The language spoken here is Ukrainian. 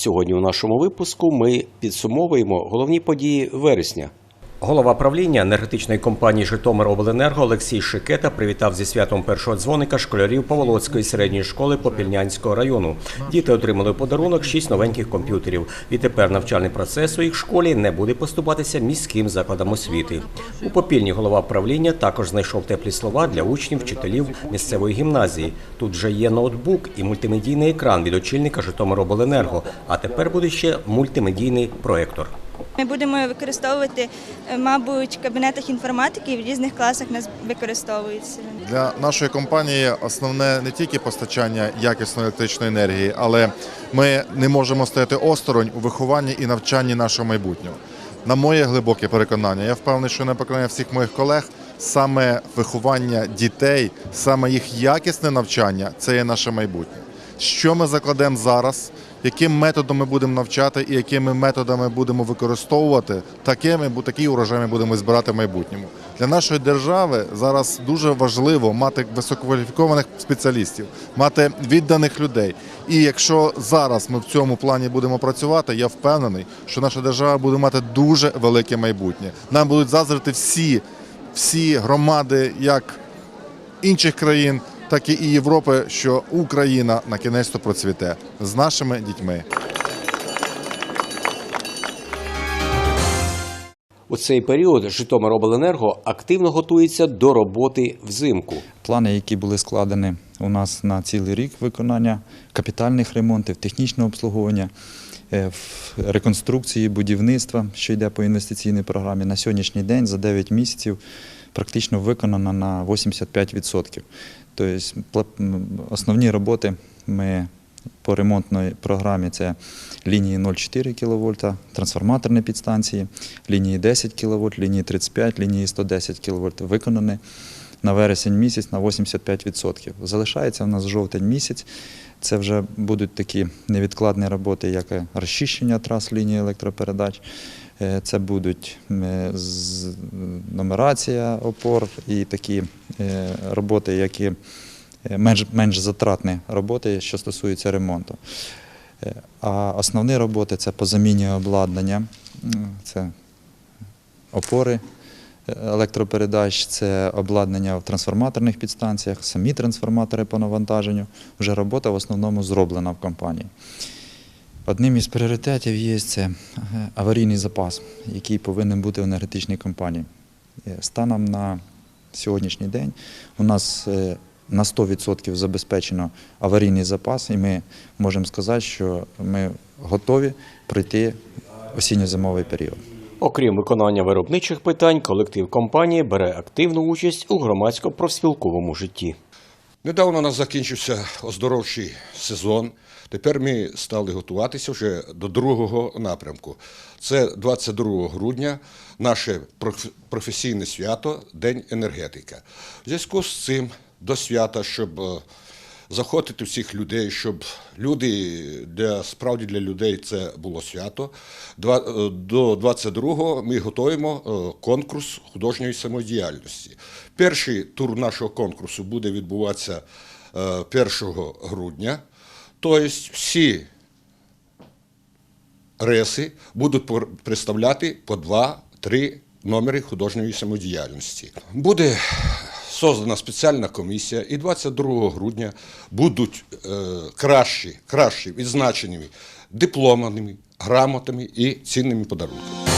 Сьогодні у нашому випуску ми підсумовуємо головні події вересня. Голова правління енергетичної компанії Житомиробленерго Олексій Шикета привітав зі святом першого дзвоника школярів Поволоцької середньої школи Попільнянського району. Діти отримали подарунок шість новеньких комп'ютерів. Відтепер навчальний процес у їх школі не буде поступатися міським закладам освіти. У Попільні голова правління також знайшов теплі слова для учнів, вчителів місцевої гімназії. Тут вже є ноутбук і мультимедійний екран від очільника Житомиробленерго. А тепер буде ще мультимедійний проектор. Ми будемо використовувати, е, мабуть, в кабінетах інформатики і в різних класах нас використовується. Для нашої компанії основне не тільки постачання якісної електричної енергії, але ми не можемо стояти осторонь у вихованні і навчанні нашого майбутнього. На моє глибоке переконання, я впевнений, що на переконання всіх моїх колег, саме виховання дітей, саме їх якісне навчання це є наше майбутнє. Що ми закладемо зараз, яким методом ми будемо навчати і якими методами будемо використовувати, такими такий урожай ми будемо збирати в майбутньому. Для нашої держави зараз дуже важливо мати висококваліфікованих спеціалістів, мати відданих людей. І якщо зараз ми в цьому плані будемо працювати, я впевнений, що наша держава буде мати дуже велике майбутнє. Нам будуть заздрити всі, всі громади, як інших країн, так і Європи, що Україна на кінець то процвіте з нашими дітьми. У цей період Житомиробленерго активно готується до роботи взимку. Плани, які були складені у нас на цілий рік виконання капітальних ремонтів, технічного обслуговування, е, в реконструкції, будівництва, що йде по інвестиційній програмі, на сьогоднішній день за 9 місяців практично виконано на 85%. Тобто основні роботи ми по ремонтній програмі це лінії 0,4 кВт, трансформаторні підстанції, лінії 10 кВт, лінії 35, лінії 110 кВт виконані на вересень місяць на 85%. Залишається в нас жовтень місяць. Це вже будуть такі невідкладні роботи, як розчищення трас лінії електропередач. Е, Це будуть е, нумерація опор і такі е, роботи, які менш, менш затратні роботи, що стосуються ремонту. А основні роботи це по заміні обладнання, це опори електропередач, це обладнання в трансформаторних підстанціях, самі трансформатори по навантаженню. Вже робота в основному зроблена в компанії. Одним із пріоритетів є це е, аварійний запас, який повинен бути в енергетичній компанії. Е, Станом на сьогоднішній день у нас е, на 100% забезпечено аварійний запас, і ми можемо сказати, що ми готові пройти осінньо-зимовий період. Окрім виконання виробничих питань, колектив компанії бере активну участь у громадсько-профспілковому житті. Недавно у нас закінчився оздоровчий сезон. Тепер ми стали готуватися вже до другого напрямку. Це 22 грудня, наше проф- професійне свято День енергетика. В зв'язку з цим до свята, щоб е, заходити всіх людей, щоб люди для справді для людей це було свято. Е, До 22-го ми готуємо е, конкурс художньої самодіяльності. Перший тур нашого конкурсу буде відбуватися е, 1 грудня. Тобто всі реси будуть представляти по два-три номери художньої самодіяльності. Буде создана спеціальна комісія, і 22 грудня будуть е, кращі, кращі відзначені дипломами, грамотами і цінними подарунками.